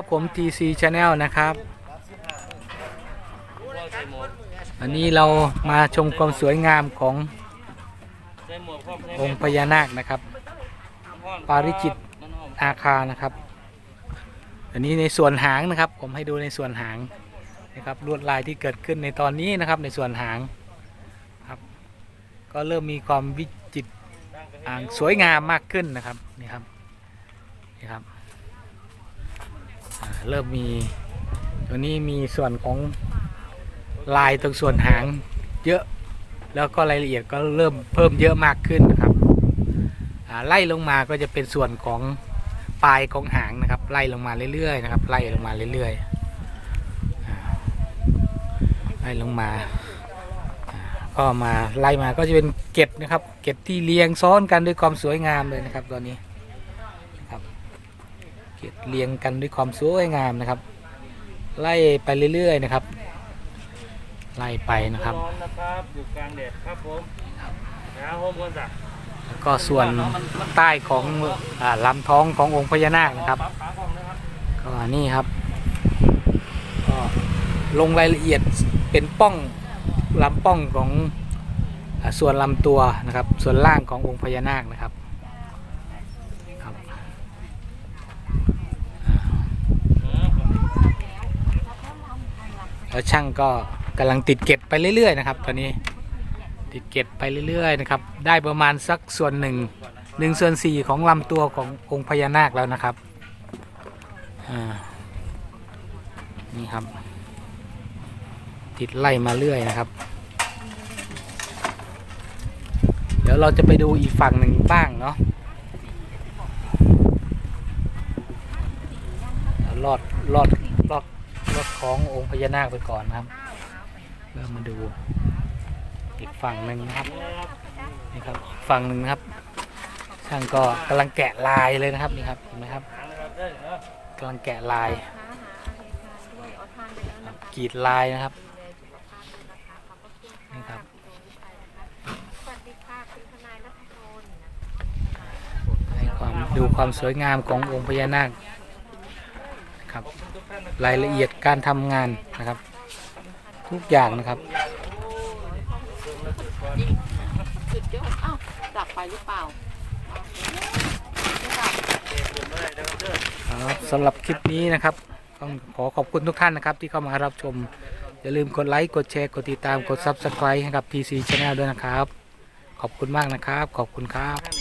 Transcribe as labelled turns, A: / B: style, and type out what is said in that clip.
A: ับผม TC Channel นะครับวันนี้เรามาชมความสวยงามขององค์พญานาคนะครับ ปาริจิตอาคานะครับ อันนี้ในส่วนหางนะครับ ผมให้ดูในส่วนหางนะครับลวดลายที่เกิดขึ้นในตอนนี้นะครับในส่วนหางครับ ก็เริ่มมีความวิจิตรสวยงามมากขึ้นนะครับนี่ครับนี่ครับ เริ่มมีตัวนี้มีส่วนของลายตรงส่วนหางเยอะแล้วก็รายละเอียดก็เริ่มเพิ่มเยอะมากขึ้นนะครับไล่ลงมาก็จะเป็นส่วนของปลายของหางนะครับ ไล่ลงมาเรื่อยๆนะครับ ไล่ลงมาเรื่อยๆไล่ลงมา ก็มาไล่มาก็จะเป็นเก็ดนะครับ เก็ดที่เรียงซ้อนกันด้วยความสวยงามเลยนะครับตัวนี้ เกล็ดเรียงกันด้วยความสวยงามนะครับ ไล่ไปเรื่อยๆนะครับ ไล่ไปนะครับ
B: ร้อนนะครับอยู่กลางแดดครับผมนะโฮมกันจ้ะ
A: แล้วก็ส่วนใต้ของอาลำท้องขององค์พญานาคนะครับ
B: ปั๊บขาของนะครับ
A: ก็นี่ครับก็ลงรายละเอียดเป็นป้องลำป้องของอาส่วนลำตัวนะครับ ส่วนล่างขององค์พญานาคนะครับครับอ่า แล้วช่างก็กำลังติดเก็บไปเรื่อยๆนะครับ ตอนนี้ติดเก็บไปเรื่อยๆนะครับได้ประมาณสักส่วนหนึ่งหนึ่งส่วนสี่ของลำตัวขององค์พญานาคแล้วนะครับนี่ครับ ติดไล่มาเรื่อยนะครับ เดี๋ยวเราจะไปดูอีกฝั่งหนึ่งบ้างเนาะลอดลอด ขององค์พญานาคไปก่อนนะครับเริ่มมาดูอีกฝั่งหนึ่งนะครับนี่ครับฝั่งหนึ่งนะครับช่างก็กำลังแกะลายเลยนะครับนี่ครับเห็นไหมครับ
B: ทางนะครับเด้อเนอะ
A: กำลังแกะลายกรีดลายนะครับนี่ครับให้ความดูความสวยงามขององค์พญานาคครับ รายละเอียดการทำงานนะครับ ทุกอย่างนะครับ
C: สุดยอดอ้าวดับไปหรือเปล่า
A: ครับสำหรับคลิปนี้นะครับต้องขอขอบคุณทุกท่านนะครับ ที่เข้ามารับชม อย่าลืมกดไลค์กดแชร์กดติดตามกด Subscribe ให้กับ TC Channel ด้วยนะครับ ขอบคุณมากนะครับ ขอบคุณครับ